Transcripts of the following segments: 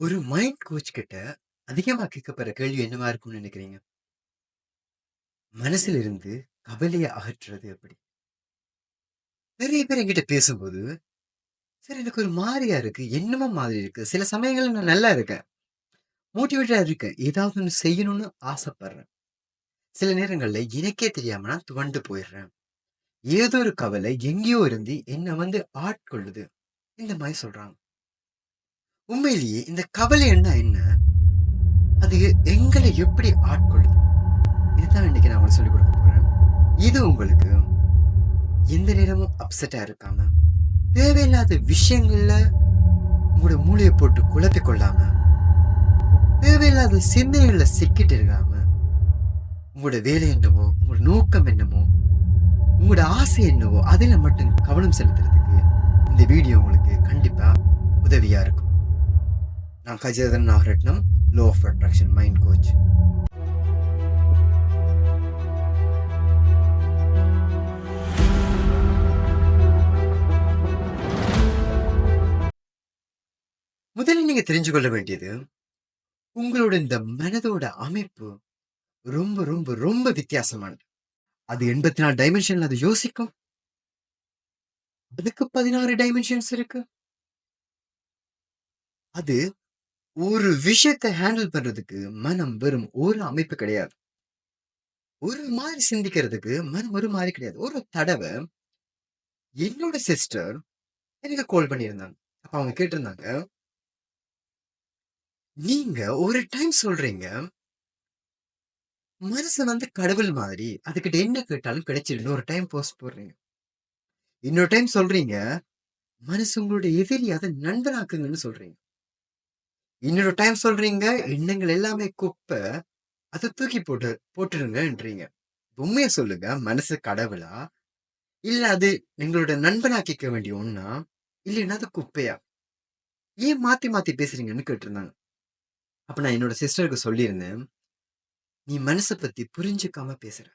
ஒரு mind coach கிட்ட அதிகமா கேட்கப்படுற கேள்வி என்னவா இருக்கும்னு நினைக்கிறீங்க? மனசுல இருந்து கவலையை அகற்றுறது எப்படி? நிறைய பேர் என்கிட்ட பேசும்போது, "சார் எனக்கு ஒரு மாதிரியா இருக்கு. என்னமோ மாதிரி இருக்கு. சில சமயங்கள்ல நான் நல்லா இருக்கேன். மோட்டிவேட்டடா இருக்கேன். ஏதாவது ஒண்ணு செய்யணும்னு ஆசைப்படுறேன். சில நேரங்கள்ல எனக்கே தெரியாம நான் துவண்டு போயிடுறேன். ஏதோ ஒரு கவலை எங்கேயோ இருந்து என்ன வந்து ஆட்கொள்ளுது." இந்த மாதிரி சொல்றாங்க. உண்மையிலேயே இந்த கவலை என்ன? அது எங்களை எப்படி ஆட்கொள்ளுது? இதுதான் இன்னைக்கு நான் உங்களுக்கு சொல்லிக் கொடுக்க போறேன். இது உங்களுக்கு எந்த நேரமும் அப்செட்டாக இருக்காம, தேவையில்லாத விஷயங்கள்ல உங்களோட மூளையை போட்டு குழப்பிக் கொள்ளாம, தேவையில்லாத சிந்தனைகள்ல சிக்கிட்டு இருக்காம, உங்களோட வேலை என்னவோ, உங்களோட நோக்கம் என்னமோ, உங்களோட ஆசை என்னவோ, அதில் மட்டும் கவனம் செலுத்துறதுக்கு இந்த வீடியோ உங்களுக்கு கண்டிப்பாக உதவியாக இருக்கும். நான் Gajendran Nagaratnam, law of attraction mind coach. முதல்ல நீங்க தெரிஞ்சு கொள்ள வேண்டியது, உங்களோட இந்த மனதோட அமைப்பு ரொம்ப, ரொம்ப, ரொம்ப வித்தியாசமானது. அது 84 டைமென்ஷன்ல அது யோசிக்கும். அதுக்கு 16 டைமென்ஷன்ஸ் இருக்கு. அது ஒரு விஷயத்தை ஹேண்டில் பண்றதுக்கு மனம் வெறும் ஒரு அமைப்பு கிடையாது. ஒரு மாதிரி சிந்திக்கிறதுக்கு மனம் ஒரு மாதிரி கிடையாது. ஒரு தடவை என்னோட சிஸ்டர் எனக்கு கால் பண்ணியிருந்தாங்க. அப்ப அவங்க கேட்டிருந்தாங்க. நீங்க ஒரு டைம் சொல்றீங்க. மனசு வந்து கடவுள் மாதிரி. அதுக்கிட்ட என்ன கேட்டாலும் கிடைச்சிடும்னு ஒரு டைம் போஸ்ட் போடுறீங்க. இன்னொரு டைம் சொல்றீங்க. மனசு உங்களுடைய எதிரி அதை நண்பனாக்குங்கன்னு சொல்றீங்க. இன்னொரு டைம் சொல்றீங்க. எண்ணங்கள் எல்லாமே குப்பை. அதை தூக்கி போட்டு போட்டுருங்கன்றீங்க. உண்மையை சொல்லுங்க. மனசு கடவுளா? இல்ல அது எங்களோட நண்பனாக்கிக்க வேண்டிய ஒண்ணா? இல்லைன்னா அது குப்பையா? ஏன் மாத்தி மாத்தி பேசுறீங்கன்னு கேட்டிருந்தாங்க. அப்ப நான் என்னோட சிஸ்டருக்கு சொல்லியிருந்தேன். நீ மனச பத்தி புரிஞ்சுக்காம பேசுற.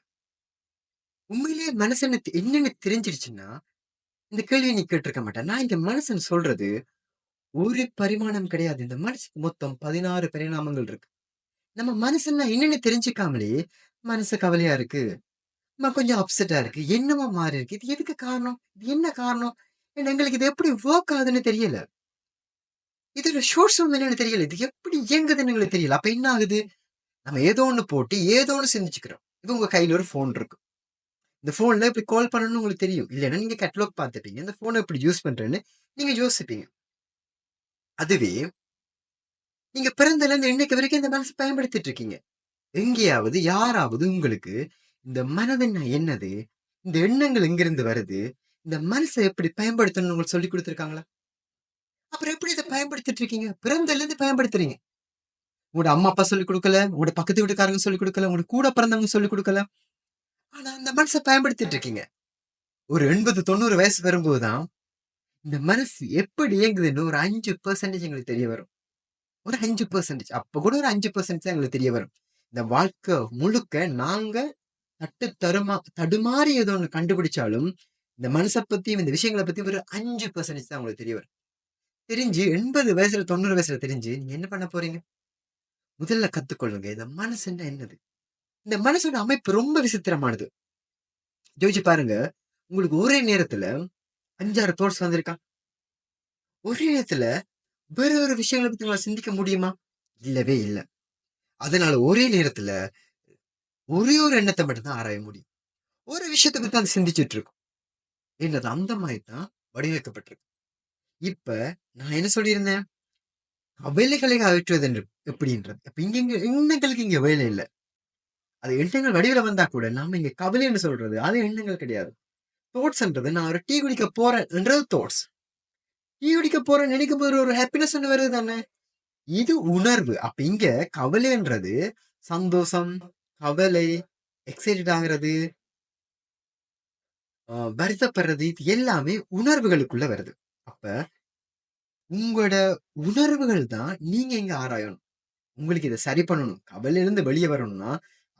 உண்மையிலேயே மனசு என்னன்னு தெரிஞ்சிருச்சுன்னா, இந்த கேள்வியை நீ கேட்டிருக்க மாட்டேன் நான் இங்க மனசுன்னு சொல்றது ஒரு பரிமாணம் கிடையாது. இந்த மனசுக்கு மொத்தம் 16 பரிணாமங்கள் இருக்கு. நம்ம மனசுன்னா என்னன்னு தெரிஞ்சுக்காமலே, மனசு கவலையா இருக்கு. நம்ம கொஞ்சம் அப்செட்டா இருக்கு. என்னமோ மாறி இருக்கு. இது எதுக்கு காரணம்? இது என்ன காரணம்? எங்களுக்கு இது எப்படி ஒர்க் ஆகுதுன்னு தெரியல. இதோட ஷோர்ஸ் என்னன்னு தெரியல. இது எப்படி இயங்குதுன்னு எங்களுக்கு தெரியல. அப்ப என்ன ஆகுது? நம்ம ஏதோ ஒன்று போட்டு, ஏதோ ஒன்று சிந்திச்சுக்கிறோம். இது உங்க கையில ஒரு ஃபோன் இருக்கு. இந்த ஃபோன்ல இப்படி கால் பண்ணணும்னு உங்களுக்கு தெரியும். இல்லைன்னா நீங்க கேட்லாக் பார்த்துப்பீங்க. இந்த ஃபோனை எப்படி யூஸ் பண்றேன்னு நீங்க யோசிப்பீங்க. அதுவே நீங்க பிறந்தல இருந்து இன்னைக்கு வரைக்கும் இந்த மனசை பயன்படுத்திட்டு இருக்கீங்க. எங்கேயாவது யாராவது உங்களுக்கு இந்த மனதுன்னா என்னது? இந்த எண்ணங்கள் எங்கிருந்து வருது? இந்த மனசை எப்படி பயன்படுத்தணும்னு உங்களுக்கு சொல்லிக் கொடுத்துருக்காங்களா அப்புறம் எப்படி இதை பயன்படுத்திட்டு இருக்கீங்க? பிறந்தல இருந்து பயன்படுத்துறீங்க. உங்களோட அம்மா, அப்பா சொல்லிக் கொடுக்கல உங்களோட பக்கத்து வீட்டுக்காரங்க சொல்லிக் கொடுக்கல உங்களோட கூட பிறந்தவங்க சொல்லிக் கொடுக்கல ஆனா அந்த மனசை பயன்படுத்திட்டு இருக்கீங்க. ஒரு 80, 90 வயசு வரும்போதுதான் இந்த மனசு எப்படி இயங்குதுன்னு ஒரு அஞ்சு பெர்சன்டேஜ் எங்களுக்கு தெரிய வரும். ஒரு அஞ்சு பெர்சன்டேஜ் அப்போ கூட ஒரு அஞ்சு பெர்சன்டேஜ் தான் எங்களுக்கு தெரிய வரும். இந்த வாழ்க்கை முழுக்க நாங்க தட்டு தருமா தடுமாறி ஏதோ ஒன்று கண்டுபிடிச்சாலும், இந்த மனசை பத்தியும், இந்த விஷயங்களை பற்றியும் ஒரு அஞ்சு பெர்சன்டேஜ் தான் உங்களுக்கு தெரிய வரும். தெரிஞ்சு 80 வயசுல, 90 வயசுல தெரிஞ்சு நீங்க என்ன பண்ண போறீங்க? முதல்ல கத்துக்கொள்ளுங்க. இந்த மனசுன்னா என்னது? இந்த மனசோட அமைப்பு ரொம்ப விசித்திரமானது. யோசிச்சு பாருங்க. உங்களுக்கு ஒரே நேரத்துல 5, 6 தாட்ஸ் வந்திருக்கா? ஒரே நேரத்துல வேற ஒரு விஷயங்களை பத்தி உங்களால சிந்திக்க முடியுமா? இல்லவே இல்ல. அதனால ஒரே நேரத்துல ஒரே ஒரு எண்ணத்தை மட்டும்தான் ஆராய முடியும். ஒரு விஷயத்தை பத்தி அது சிந்திச்சுட்டு இருக்கும். என்னது அந்த மாதிரி தான் வடிவமைக்கப்பட்டிருக்கு. இப்ப நான் என்ன சொல்லியிருந்தேன்? கவலைகளை அகற்றுவது என்று எப்படின்றது. அப்ப இங்க இங்க எண்ணங்களுக்கு இங்க வேலை இல்ல. அது எண்ணங்கள் வடிவில வந்தா கூட நாம இங்க கவலைன்னு சொல்றது, அது எண்ணங்கள் கிடையாது. தோட்ஸ்ன்றது நான் ஒரு டீ குடிக்க போறேன்ன்றது தோட்ஸ் டீ குடிக்க போறேன்னு நினைக்கும் போது ஒரு ஹாப்பினஸ் ஒண்ணு வருது தானே? இது உணர்வு. அப்ப இங்க கவலைன்றது சந்தோஷம், கவலை, எக்ஸைட்டட் ஆகுறது வருத்தப்படுறது இது எல்லாமே உணர்வுகளுக்குள்ள வருது. அப்ப உங்களோட உணர்வுகள் தான் நீங்க இங்க ஆராயணும். உங்களுக்கு இதை சரி பண்ணணும். கவலையிலிருந்து வெளியே வரணும்னா,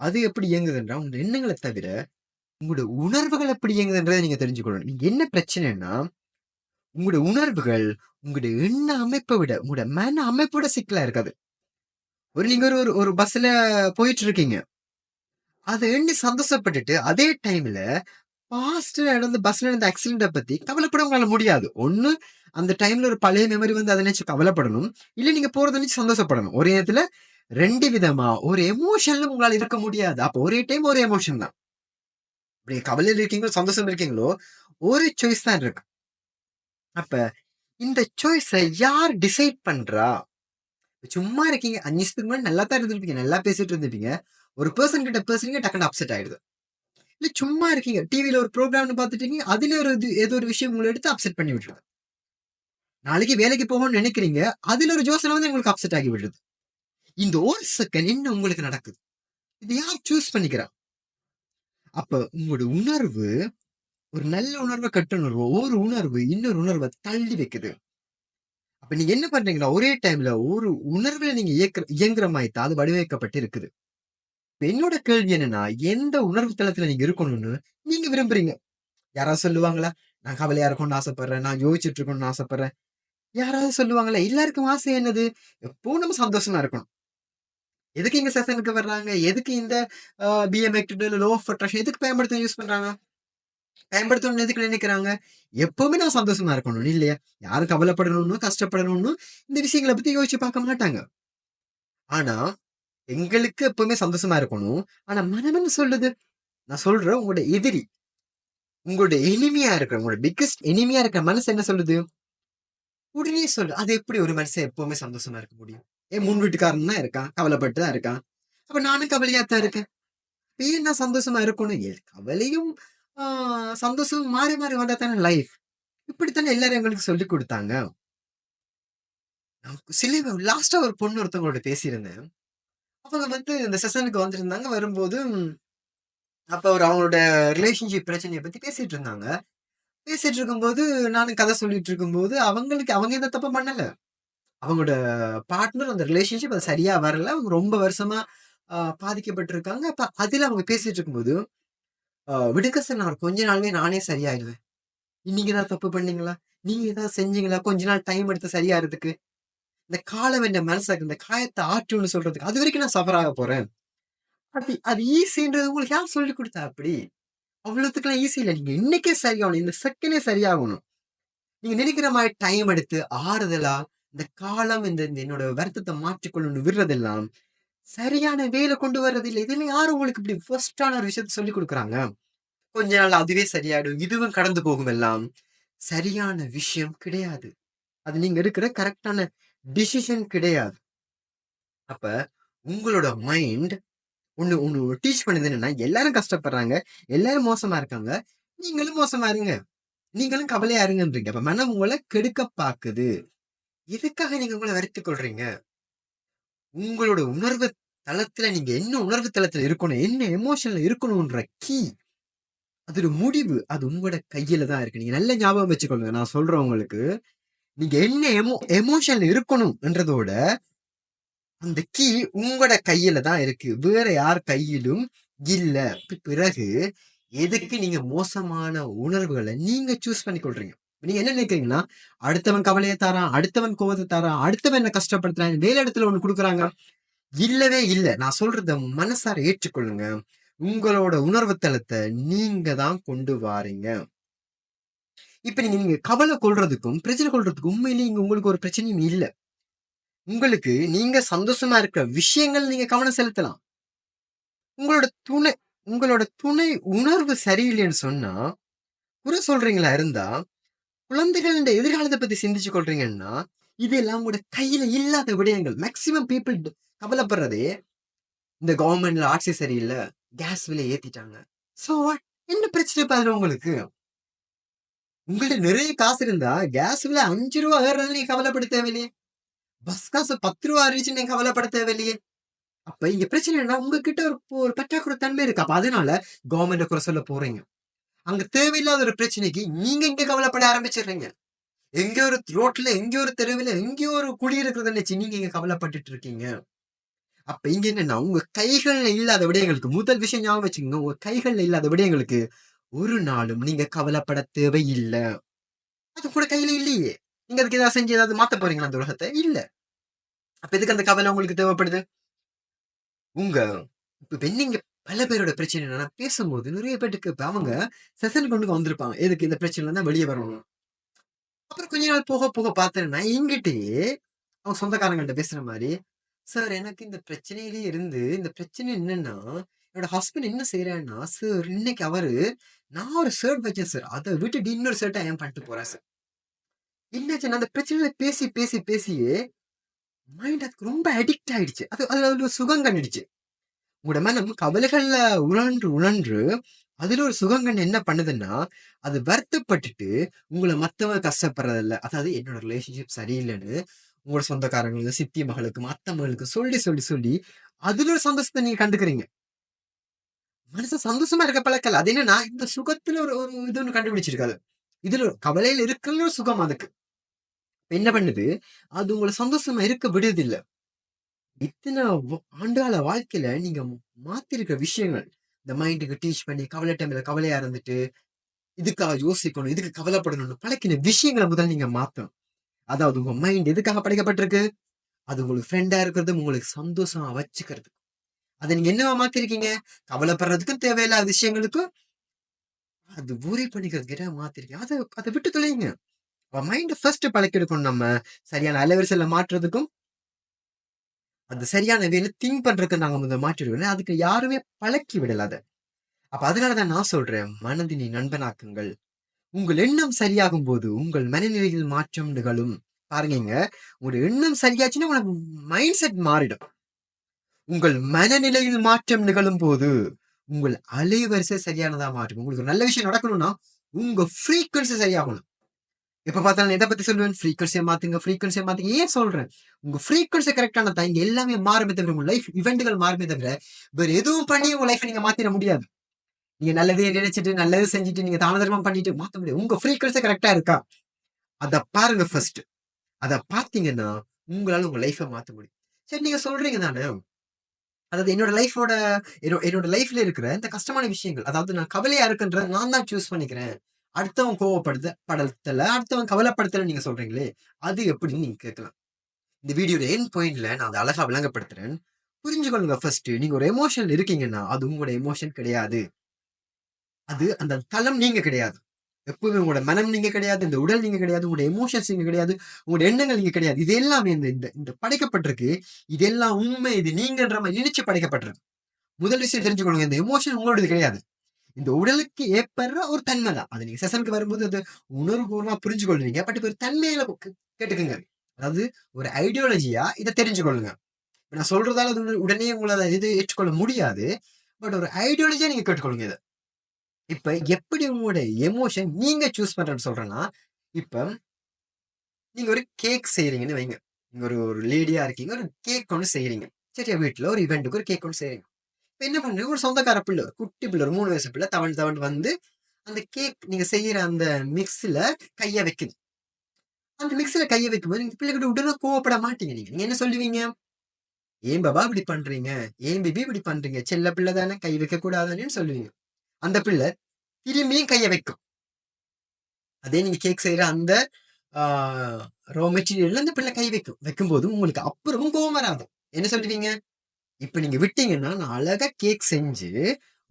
அது எப்படி இயங்குதுன்றா, உங்க எண்ணங்களை தவிர, உங்களோட உணர்வுகள் எப்படி இயங்குதுன்றதை நீங்க தெரிஞ்சுக்கணும். நீங்க என்ன பிரச்சனைன்னா, உங்களோட உணர்வுகள் உங்களோட எண்ண அமைப்பை விட உங்களோட மன அமைப்பை விட சிக்கலா இருக்காது. ஒரு நீங்க ஒரு ஒரு பஸ்ல போயிட்டு இருக்கீங்க அதை எண்ணி சந்தோஷப்பட்டுட்டு அதே டைம்ல பாஸ்ட்ல நடந்த பஸ்ல நடந்த ஆக்சிடென்ட்டை பத்தி கவலைப்பட உங்களால முடியாது. ஒண்ணு அந்த டைம்ல ஒரு பழைய மெமரி வந்து அதை நினைச்சு கவலைப்படணும். இல்ல நீங்க போறத நினைச்சு சந்தோஷப்படணும். ஒரே நேரத்துல ரெண்டு விதமா ஒரு எமோஷன்ல உங்களால இருக்க முடியாது. அப்ப ஒரே டைம் ஒரு எமோஷன் தான். இப்படி கவலையில் இருக்கீங்களோ சந்தோஷம் இருக்கீங்களோ ஒரு சாய்ஸ் தான் இருக்கு. அப்ப இந்த சாய்ஸை யார் டிசைட் பண்றா? சும்மா இருக்கீங்க அஞ்சு நிமிஷத்துக்கு முன்னாடி நல்லா தான் இருந்திருப்பீங்க நல்லா பேசிட்டு இருந்திருப்பீங்க. ஒரு பர்சன் கிட்ட பேசுறீங்க டக்குனு அப்செட் ஆயிடுது. இல்ல சும்மா இருக்கீங்க டிவியில் ஒரு ப்ரோக்ராம்னு பார்த்துட்டீங்க அதுல ஒரு இது ஏதோ ஒரு விஷயம் உங்களை எடுத்து அப்செட் பண்ணி விட்டுருது. நாளைக்கு வேலைக்கு போகணும்னு நினைக்கிறீங்க அதுல ஒரு யோசனை வந்து உங்களுக்கு அப்செட் ஆகி விடுறது இந்த ஒரு செகண்ட் என்ன உங்களுக்கு நடக்குது. இது யார் சூஸ் பண்ணிக்கிறா? அப்ப உங்களோட உணர்வு ஒரு நல்ல உணர்வை கட்டுணர்வு ஒரு உணர்வு இன்னொரு உணர்வை தள்ளி வைக்குது. அப்ப நீங்க என்ன பண்றீங்கன்னா ஒரே டைம்ல ஒரு உணர்வுல நீங்க இயக்க இயங்குற மாதிரி தான் அது வடிவமைக்கப்பட்டு இருக்குது. என்னோட கேள்வி என்னன்னா எந்த உணர்வு தளத்துல நீங்க இருக்கணும்னு நீங்க விரும்புறீங்க? யாராவது சொல்லுவாங்களா நான் கவலையா இருக்கணும்னு ஆசைப்படுறேன் நான் யோசிச்சுட்டு இருக்கணும்னு ஆசைப்படுறேன். யாராவது சொல்லுவாங்களா எல்லாருக்கும் ஆசை என்னது? எப்பவும் நம்ம சந்தோஷமா இருக்கணும். எதுக்கு இங்க செஷனுக்கு வர்றாங்க? எதுக்கு இந்த பிஎம் லோ ஃபட்ரஷன் எதுக்கு பயன்படுத்த யூஸ் பண்றாங்க? பயன்படுத்தணும்னு எதுக்கு நினைக்கிறாங்க? எப்பவுமே நான் சந்தோஷமா இருக்கணும் இல்லையா? யாரும் கவலைப்படணும்னு கஷ்டப்படணும்னு இந்த விஷயங்களை பத்தி யோசிச்சு பார்க்க மாட்டாங்க. ஆனா எங்களுக்கு எப்பவுமே சந்தோஷமா இருக்கணும். ஆனா மனம் என்ன சொல்லுது. நான் சொல்றேன் உங்களோட எதிரி உங்களோட எளிமையா இருக்கிற உங்களோட பிக்கஸ்ட் எளிமையா இருக்கிற மனசு என்ன சொல்லுது? உடனே சொல்லு. அது எப்படி ஒரு மனுஷன் எப்பவுமே சந்தோஷமா இருக்க முடியும்? ஏன் முன் வீட்டுக்காரன் தான் இருக்கான் கவலைப்பட்டு தான் இருக்கான். அப்ப நானும் கவலையா தான் இருக்கேன். இப்ப ஏன் நான் சந்தோஷமா இருக்கணும்? கவலையும் சந்தோஷமும் மாறி மாறி வந்தா தானே லைஃப் இப்படித்தானே எல்லாரும் எங்களுக்கு சொல்லி கொடுத்தாங்க. சில லாஸ்டா ஒரு பொண்ணு ஒருத்தவங்களோட பேசியிருந்தேன். அவங்க வந்து இந்த செஷனுக்கு வந்திருந்தாங்க. வரும்போது அப்ப ஒரு அவங்களோட ரிலேஷன்ஷிப் பிரச்சனையை பத்தி பேசிட்டு இருந்தாங்க. பேசிட்டு இருக்கும்போது நானும் கதை சொல்லிட்டு இருக்கும்போது அவங்களுக்கு அவங்க எந்த தப்பு பண்ணல. அவங்களோட பார்ட்னர் அந்த ரிலேஷன்ஷிப் அது சரியா வரல. அவங்க ரொம்ப வருஷமா பாதிக்கப்பட்டிருக்காங்க. அப்ப அதுல அவங்க பேசிட்டு இருக்கும்போது விடுங்க சார் நான் கொஞ்ச நாள்லயே நானே சரியாயிடுவேன். நீங்க ஏதாவது தப்பு பண்ணீங்களா? நீங்க ஏதாவது செஞ்சீங்களா? கொஞ்ச நாள் டைம் எடுத்து சரியாகிறதுக்கு இந்த காலம் என்ற மனசாக்கு இந்த காயத்தை ஆற்றும்னு சொல்றதுக்கு அது வரைக்கும் நான் சஃபர் ஆக போறேன். அப்படி அது ஈஸின்றது உங்களுக்கு யார் சொல்லி கொடுத்தா அப்படி? அவ்வளோத்துக்குலாம் ஈஸி இல்லை. நீங்க இன்னைக்கே சரியாகணும். இந்த செகண்டே சரியாகணும். நீங்க நினைக்கிற மாதிரி டைம் எடுத்து ஆறுதலா இந்த காலம் இந்த என்னோட வருத்தத்தை மாற்றிக்கொள்ளணும் விடுறதெல்லாம் சரியான வேலை கொண்டு வர்றதில்லை. இல்லை யாரும் உங்களுக்கு இப்படி ஃபர்ஸ்டான ஒரு விஷயத்த சொல்லி கொடுக்குறாங்க? கொஞ்ச நாள் அதுவே சரியாயிடும். இதுவும் கடந்து போகும் எல்லாம். சரியான விஷயம் கிடையாது. அது நீங்க எடுக்கிற கரெக்டான டிசிஷன் கிடையாது. அப்ப உங்களோட மைண்ட் ஒண்ணு ஒண்ணு டீச் பண்ணது என்னன்னா எல்லாரும் கஷ்டப்படுறாங்க எல்லாரும் மோசமா இருக்காங்க. நீங்களும் மோசமா இருங்க. நீங்களும் கவலையா இருங்கன்றீங்க. அப்ப மனம் உங்களை கெடுக்க பாக்குது எதுக்காக நீங்க உங்களை வருத்தி கொள்றீங்க? உங்களோட உணர்வு தளத்துல நீங்க என்ன உணர்வு தளத்துல இருக்கணும்? என்ன எமோஷன்ல இருக்கணும்ன்ற கீ அதோட முடிவு அது உங்களோட கையில தான் இருக்கு. நீங்க நல்ல ஞாபகம் வச்சுக்கொள்ளுங்க நான் சொல்றேன் உங்களுக்கு. நீங்க என்ன எமோ எமோஷன்ல இருக்கணும்ன்றதோட அந்த கீ உங்களோட கையில தான் இருக்கு. வேற யார் கையிலும் இல்ல. பிறகு எதுக்கு நீங்க மோசமான உணர்வுகளை நீங்க சூஸ் பண்ணி கொள்றீங்க? நீங்க என்ன நினைக்கிறீங்கன்னா அடுத்தவன் கவலையை தாரான் அடுத்தவன் கோவத்தை தாரான் அடுத்தவன் என்ன கஷ்டப்படுத்துறான் வேலை இடத்துல ஒண்ணு கொடுக்குறாங்க? இல்லவே இல்லை. நான் சொல்றத மனசார ஏற்றுக்கொள்ளுங்க. உங்களோட உணர்வு தளத்தை நீங்க தான் கொண்டு வாரீங்க. இப்ப நீங்க நீங்க கவலை கொள்றதுக்கும் பிரச்சனை கொள்றதுக்கும் உண்மையிலேயே இங்க உங்களுக்கு ஒரு பிரச்சனையும் இல்ல. உங்களுக்கு நீங்க சந்தோஷமா இருக்கிற விஷயங்கள் நீங்க கவனம் செலுத்தலாம். உங்களோட துணை உங்களோட துணை உணர்வு சரியில்லைன்னு சொன்னா குறை சொல்றீங்களா இருந்தா குழந்தைகள் எதிர்காலத்தை பத்தி சிந்திச்சு கொள்றீங்கன்னா இதெல்லாம் உங்களோட கையில இல்லாத விடயங்கள். மேக்சிமம் பீப்புள் கவலைப்படுறதே இந்த கவர்மெண்ட்ல ஆட்சி சரியில்லை கேஸ் விலை ஏத்திட்டாங்க. சோ வாட் என்ன பிரச்சனை பாரு உங்களுக்கு? உங்கள்ட்ட நிறைய காசு இருந்தா கேஸ் விலை அஞ்சு ரூபா ஏறதுல நீங்க கவலைப்பட தேவையில்லையே. பஸ் காசு பத்து ரூபா அறிவிச்சு நீங்க கவலைப்பட தேவையில்லையே. அப்ப இங்க பிரச்சனை என்ன உங்ககிட்ட ஒரு ஒரு பற்றாக்குறை தன்மை இருக்கு. அப்ப அதனால கவர்மெண்ட் குறை சொல்ல போறீங்க. அங்க தேவையில்லாத ஒரு பிரச்சனைக்கு நீங்க இங்க கவலைப்பட ஆரம்பிச்சிடுறீங்க. எங்க ஒரு ரோட்ல எங்க ஒரு தெருவில் எங்கேயோ ஒரு குடியிருக்கிறத நினைச்சு நீங்க இங்க கவலைப்பட்டுட்டு இருக்கீங்க. அப்ப இங்க என்னன்னா உங்க கைகள்ல இல்லாத விடயங்களுக்கு முதல் விஷயம் ஞாபகம் வச்சுக்கோங்க. உங்க கைகள்ல இல்லாத விடயங்களுக்கு ஒரு நாளும் நீங்க கவலைப்பட தேவையில்லை. அது கூட கையில இல்லையே. நீங்க அதுக்கு ஏதாவது செஞ்சு ஏதாவது மாத்த போறீங்களா அந்த உலகத்தை? இல்ல. அப்ப எதுக்கு அந்த கவலை உங்களுக்கு தேவைப்படுது? உங்க இப்ப நீங்க பல பேரோட பிரச்சனை என்னன்னா பேசும்போது நிறைய பேருக்கு இப்ப அவங்க செஷன் கொண்டு வந்திருப்பாங்க. எதுக்கு இந்த பிரச்சனைல தான் வெளியே வரணும் அப்புறம் கொஞ்ச நாள் போக போக பார்த்தேன்னா எங்கிட்டயே அவங்க சொந்தக்காரங்கள்ட்ட பேசுற மாதிரி சார் எனக்கு இந்த பிரச்சனையிலே இருந்து இந்த பிரச்சனை என்னன்னா என்னோட ஹஸ்பண்ட் என்ன செய்யறாருன்னா சார் இன்னைக்கு அவரு நான் ஒரு ஷர்ட் வச்சேன் சார். அதை விட்டுட்டு இன்னொரு ஷர்ட்டை ஏன் பண்ணிட்டு போறேன் சார். என்னாச்சுன்னா அந்த பிரச்சனையில பேசி பேசி பேசியே மைண்ட் அதுக்கு ரொம்ப அடிக்ட் ஆயிடுச்சு. அது அதுல ஒரு சுகம் கண்டுடுச்சு. உங்களோட மனம் கவலைகள்ல உழன்று உழன்று அதுல ஒரு சுகங்கன் என்ன பண்ணுதுன்னா அது வருத்தப்பட்டுட்டு உங்களை மத்தவங்க கஷ்டப்படுறதில்ல. அதாவது என்னோட ரிலேஷன்ஷிப் சரியில்லைன்னு உங்களோட சொந்தக்காரங்களுக்கு சித்தி மகளுக்கு மத்தவங்களுக்கு சொல்லி சொல்லி சொல்லி அதுல ஒரு சந்தோஷத்தை நீங்க கண்டுக்கிறீங்க. மனசு சந்தோஷமா இருக்க பழக்கல அது என்னன்னா இந்த சுகத்துல ஒரு ஒரு இது ஒன்று கண்டுபிடிச்சிருக்காது. இதுல கவலையில இருக்கிற ஒரு சுகம் அதுக்கு. என்ன பண்ணுது? அது உங்களை சந்தோஷமா இருக்க விடுதில்லை இத்தனை ஆண்டுகால ஆண்டாள வாழ்க்கையில நீங்க மாத்திருக்கிற விஷயங்கள். இந்த மைண்டுக்கு டீச் பண்ணி கவலை டைம்ல கவலையா இருந்துட்டு இதுக்காக யோசிக்கணும் இதுக்கு கவலைப்படணும்னு பழக்கின விஷயங்களை முதல் நீங்க மாத்தணும். அதாவது உங்க மைண்ட் எதுக்காக படைக்கப்பட்டிருக்கு? அது உங்களுக்கு ஃப்ரெண்டா இருக்கிறது உங்களுக்கு சந்தோஷமா வச்சுக்கிறது அதை நீங்க என்னவா மாத்திருக்கீங்க? கவலைப்படுறதுக்கும் தேவையில்லாத விஷயங்களுக்கும் அது ஊரை பண்ணிக்கிறதுக்கிட்ட மாத்திருக்கீங்க. அதை அதை விட்டு தொலைங்க மைண்டை ஃபர்ஸ்ட் பழக்கெடுக்கணும் நம்ம. சரியான அலைவரிசையில மாற்றுறதுக்கும் அந்த சரியான வேலை திங்க் பண்றதுக்கு நாங்க முதல்ல மாற்றிடுவோம் அதுக்கு யாருமே பழக்கி விடல அதை. அப்ப அதனாலதான் நான் சொல்றேன் மனதினை நண்பனாக்குங்கள். உங்கள் எண்ணம் சரியாகும் போது உங்கள் மனநிலையில் மாற்றம் நிகழும். பாருங்க உங்களோட எண்ணம் சரியாச்சுன்னா உங்களுக்கு மைண்ட் செட் மாறிடும். உங்கள் மனநிலையில் மாற்றம் நிகழும் போது உங்கள் அலைவரிசை சரியானதா மாறும். உங்களுக்கு ஒரு நல்ல விஷயம் நடக்கணும்னா உங்க ஃப்ரீக்குவன்சி சரியாகணும். எப்ப பார்த்தாலும் எதை பத்தி சொல்லுவேன்? ஃப்ரீக்வன்சியை மாத்துங்க ஃப்ரீக்வன்சியை மாத்துங்க. ஏன் சொல்றேன்? உங்க ஃப்ரீக்வன்சி கரெக்டான தான் இங்க எல்லாமே மாறுமே தவிர உங்க லைஃப் இவெண்ட்கள் மாறுமே தவிர வேற எதுவும் பண்ணி உங்க லைஃப் நீங்க மாத்திட முடியாது. நீங்க நல்லதே நினைச்சிட்டு நல்லது செஞ்சுட்டு நீங்க தான தர்மம் பண்ணிட்டு மாத்த முடியாது. உங்க ஃப்ரீக்வன்சி கரெக்டா இருக்கா? அதை பாருங்க ஃபர்ஸ்ட் அத பார்த்தீங்கன்னா உங்களால உங்க லைஃபை மாத்த முடியும். சரி நீங்க சொல்றீங்க தானே? அதாவது என்னோட லைஃபோட என்னோட லைஃப்ல இருக்கிற இந்த கஷ்டமான விஷயங்கள் அதாவது நான் கவலையா இருக்குன்றத நான் தான் சூஸ் பண்ணிக்கிறேன். அடுத்தவன் கோவப்படுத்த படத்தல அடுத்தவன் கவலைப்படுத்தல நீங்க சொல்றீங்களே அது எப்படின்னு நீங்க கேட்கலாம். இந்த வீடியோட என் பாயிண்ட்ல நான் அதை அழகா விளங்கப்படுத்துறேன். புரிஞ்சுக்கொள்ளுங்க ஃபர்ஸ்ட் நீங்க ஒரு எமோஷன் இருக்கீங்கன்னா அது உங்களோட எமோஷன் கிடையாது. அது அந்த தளம் நீங்க கிடையாது. எப்பவுமே உங்களோட மனம் நீங்க கிடையாது இந்த உடல் நீங்க கிடையாது உங்களோட எமோஷன்ஸ் நீங்க கிடையாது உங்களோட எண்ணங்கள் நீங்க கிடையாது. இது எல்லாமே இந்த இந்த இந்த படைக்கப்பட்டிருக்கு. இதெல்லாம் உண்மை இது நீங்கன்ற மாதிரி நினைச்சு படைக்கப்பட்டிருக்கு. முதல் விஷயம் தெரிஞ்சுக்கொள்ளுங்க இந்த எமோஷன் உங்களோடது கிடையாது. இந்த உடலுக்கு ஏற்படுற ஒரு தன்மை தான். அது நீங்க செஷனுக்கு வரும்போது அது உணர்வுபூர்வமா புரிஞ்சு கொள்வீங்க பட் ஒரு தன்மையில கேட்டுக்கோங்க கேட்டுக்குங்க. அதாவது ஒரு ஐடியாலஜியா இதை தெரிஞ்சுக்கொள்ளுங்க நான் சொல்றதால அது உடனே- உங்களால் உங்களால இது ஏற்றுக்கொள்ள முடியாது. பட் ஒரு ஐடியாலஜியா நீங்க கேட்டுக்கொள்ளுங்க இதை. இப்ப எப்படி உங்களோட எமோஷன் நீங்க சூஸ் பண்றேன்னு சொல்றேன்னா இப்ப நீங்க ஒரு கேக் செய்யறீங்கன்னு வைங்க. நீங்க ஒரு ஒரு லேடியா இருக்கீங்க. ஒரு கேக் ஒன்று செய்யறீங்க சரியா? வீட்டுல ஒரு இவெண்ட்டுக்கு ஒரு கேக் ஒன்று செய்யறீங்க இப்போ என்ன பண்ணுங்க ஒரு சொந்தக்கார பிள்ளை ஒரு குட்டி பிள்ளை ஒரு மூணு வயசு பிள்ளை தவண்டு தவண்டு வந்து அந்த கேக் நீங்க செய்யற அந்த மிக்ஸ்ல கைய வைக்குது. அந்த மிக்ஸ்ல கைய வைக்கும்போது நீங்கள் பிள்ளைகிட்ட உடனே கோவப்பட மாட்டீங்க நீங்க. நீங்க என்ன சொல்லுவீங்க? ஏன் பாபா இப்படி பண்றீங்க? ஏன் பேபி இப்படி பண்றீங்க? செல்ல பிள்ளை தானே கை வைக்கக்கூடாதானேன்னு சொல்லுவீங்க. அந்த பிள்ளை திரும்பியும் கைய வைக்கும். அதே நீங்க கேக் செய்யற அந்த ரோ மெட்டீரியல்ல அந்த பிள்ளை கை வைக்கும். வைக்கும்போது உங்களுக்கு அப்புறமும் கோவம் வராது. என்ன சொல்லுவீங்க? இப்போ நீங்கள் விட்டீங்கன்னா நான் அழகாக கேக் செஞ்சு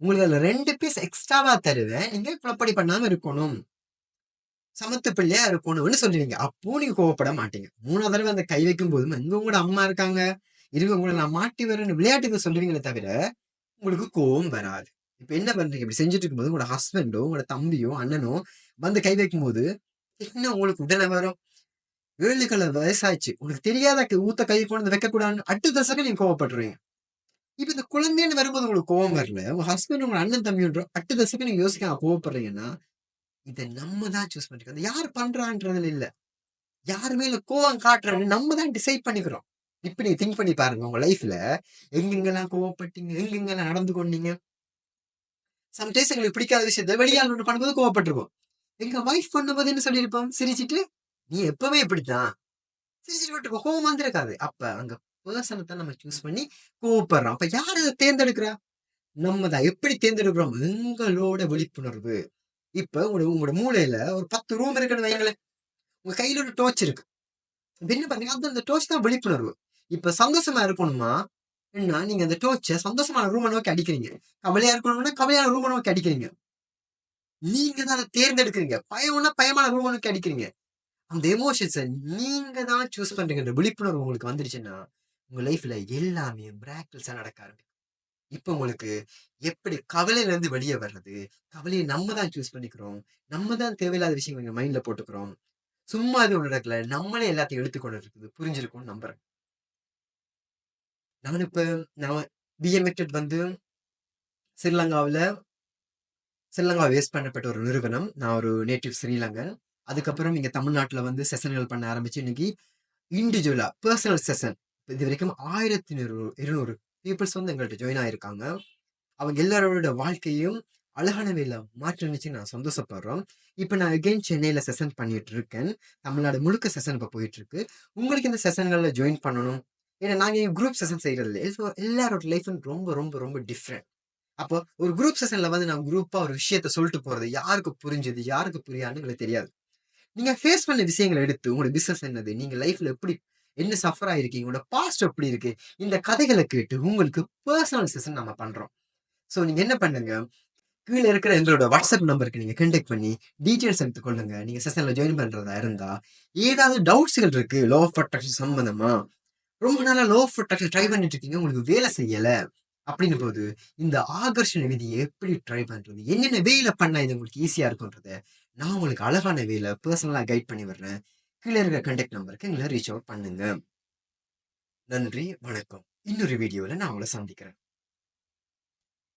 உங்களுக்கு அதில் ரெண்டு பீஸ் எக்ஸ்ட்ராவாக தருவேன். நீங்கள் குழப்படி பண்ணாமல் இருக்கணும். சமத்து பிள்ளையா இருக்கணும்னு சொல்லுவீங்க. அப்போ நீங்கள் கோவப்பட மாட்டீங்க. மூணாவது தடவை அந்த கை வைக்கும் போதும் எங்க உங்களோட அம்மா இருக்காங்க. இவங்க உங்களை நான் மாட்டி வரேன்னு விளையாட்டுக்கு சொல்லுவீங்களே தவிர உங்களுக்கு கோவம் வராது. இப்போ என்ன பண்ணுறீங்க இப்படி செஞ்சுட்டு இருக்கும்போது உங்களோட ஹஸ்பண்டோ உங்களோட தம்பியோ அண்ணனோ வந்து கை வைக்கும் போது என்ன உங்களுக்கு உடனே வரும் ஏழு கலர் வயசாச்சு உங்களுக்கு தெரியாத ஊத்த கை கொண்டு வைக்கக்கூடாதுன்னு? அடுத்த தசகம் நீங்க கோவப்படுறீங்க இப்ப இந்த குழந்தைன்னு வரும்போது உங்களுக்கு கோவம் வரல? உங்க ஹஸ்பண்ட் உங்க அண்ணன் தம்பின்றோம் அடுத்த தசைக்கு நீங்க யோசிக்க கோவப்படுறீங்கன்னா இதை நம்ம தான் சூஸ் பண்ணிக்கிறோம் அது யார் பண்றான்றதுல இல்ல. யாருமே இல்ல கோவம் காட்டுறோம்னு நம்ம தான் டிசைட் பண்ணிக்கிறோம். இப்ப நீங்க திங்க் பண்ணி பாருங்க உங்க லைஃப்ல எங்கெங்கெல்லாம் கோவப்பட்டீங்க எங்கெங்கெல்லாம் நடந்து கொண்டீங்க? சம்டைம்ஸ் எங்களுக்கு பிடிக்காத விஷயத்த வெளியால் ஒன்று பண்ணும்போது கோவப்பட்டிருப்போம். எங்க வைஃப் பண்ணும்போது என்ன சொல்லியிருப்போம்? சிரிச்சிட்டு நீ எப்பவுமே இப்படித்தான். சிரிச்சிட்டு விட்டுருப்போம் கோவம் வந்திருக்காது. அப்ப அங்க பர்சனை தான் நம்ம சூஸ் பண்ணி கூப்பிடுறோம். அப்ப யார் அதை தேர்ந்தெடுக்கிறா? நம்ம தான். எப்படி தேர்ந்தெடுக்கிறோம்? எங்களோட விழிப்புணர்வு. இப்ப உங்களோட உங்களோட மூளையில ஒரு பத்து ரூம் இருக்குன்னு வைங்களேன் உங்க கையில ஒரு டோர்ச் இருக்கு. என்ன பாருங்க அந்த அந்த டோர்ச் தான் விழிப்புணர்வு. இப்ப சந்தோஷமா இருக்கணுமா? என்ன? நீங்க அந்த டோர்ச்சை சந்தோஷமான ரூமை நோக்கி அடிக்கிறீங்க. கவலையா இருக்கணும்னா கவலையான ரூமை நோக்கி அடிக்கிறீங்க. நீங்க தான் அதை தேர்ந்தெடுக்கிறீங்க. பயம்னா பயமான ரூமை நோக்கி அடிக்கிறீங்க. அந்த எமோஷன்ஸை நீங்க தான் சூஸ் பண்றீங்க. விழிப்புணர்வு உங்களுக்கு வந்துருச்சுன்னா உங்க லைஃப்ல எல்லாமே மிராக்கிள்ஸா நடக்க ஆரம்பிக்கும். இப்போ உங்களுக்கு எப்படி கவலையில இருந்து வெளியே வர்றது? கவலையை நம்ம தான் சூஸ் பண்ணிக்கிறோம். நம்ம தான் தேவையில்லாத விஷயங்கள் எங்க மைண்ட்ல போட்டுக்கிறோம். சும்மா அது ஒன்று நடக்கல. நம்மளே எல்லாத்தையும் எடுத்துக்கொண்டு இருக்குது. புரிஞ்சிருக்கும்னு நம்புறேன். நான் இப்ப நான் பிஎம்எட்டட் வந்து ஸ்ரீலங்காவில் ஸ்ரீலங்கா வேஸ்ட் பண்ணப்பட்ட ஒரு நிறுவனம். நான் ஒரு நேட்டிவ் ஸ்ரீலங்கன் அதுக்கப்புறம் இங்கே தமிழ்நாட்டுல வந்து செஷன்கள் பண்ண ஆரம்பிச்சு இன்னைக்கு இண்டிவிஜுவலாக பர்சனல் செஷன் இது வரைக்கும் ஆயிரத்தி இருநூறு இருநூறு பீப்புள்ஸ் வந்து எங்கள்கிட்ட ஜாயின் ஆயிருக்காங்க. அவங்க எல்லாரோட வாழ்க்கையும் அழகானவையில் மாற்றினுச்சு நான் சந்தோஷப்படுறோம். இப்போ நான் அகைன் சென்னையில் செஷன் பண்ணிட்டு இருக்கேன் தமிழ்நாடு முழுக்க செஷன் இப்போ போயிட்டு இருக்கு உங்களுக்கு இந்த செஷன்களில் ஜாயின் பண்ணணும். ஏன்னா நாங்கள் குரூப் செஷன் செய்கிறது இல்லை So, எல்லாரோட லைஃபும் ரொம்ப ரொம்ப ரொம்ப டிஃப்ரெண்ட் அப்போ ஒரு குரூப் செஷனில் வந்து நான் குரூப்பாக ஒரு விஷயத்த சொல்லிட்டு போகிறது யாருக்கு புரிஞ்சது யாருக்கு புரியாதுன்னு எங்களுக்கு தெரியாது. நீங்கள் ஃபேஸ் பண்ண விஷயங்களை எடுத்து உங்களோட பிஸ்னஸ் என்னது? நீங்கள் லைஃப்பில் எப்படி என்ன சஃபர் ஆயிருக்கீங்க உங்களோட பாஸ்ட் எப்படி இருக்கு? இந்த கதைகளை கேட்டு உங்களுக்கு பர்சனல் செஷன் நம்ம பண்றோம். ஸோ நீங்க என்ன பண்ணுங்க? கீழே இருக்கிற எங்களோட வாட்ஸ்அப் நம்பருக்கு நீங்க கண்டெக்ட் பண்ணி டீட்டெயில்ஸ் எடுத்துக்கொள்ளுங்க நீங்க செஷன்ல ஜாயின் பண்றதா இருந்தா ஏதாவது டவுட்ஸ்கள் இருக்கு? லோ ஆஃப் அட்ராக்ஷன் சம்பந்தமா? ரொம்ப நாளா லோ ஆஃப் அட்ராக்ஷன் ட்ரை பண்ணிட்டு இருக்கீங்க உங்களுக்கு வேலை செய்யல. அப்படின்னு போது இந்த ஆகர்ஷண விதியை எப்படி ட்ரை பண்றது? என்னென்ன வேலை பண்ணா இது உங்களுக்கு ஈஸியா இருக்கும்ன்றத நான் உங்களுக்கு அழகான வேலை பர்சனலா கைட் பண்ணி வர்றேன். கீழே இருக்கிற கண்டெக்ட் நம்பருக்கு எங்களை ரீச் அவுட் பண்ணுங்க. நன்றி வணக்கம். இன்னொரு வீடியோவில் நான் அவளை சந்திக்கிறேன்.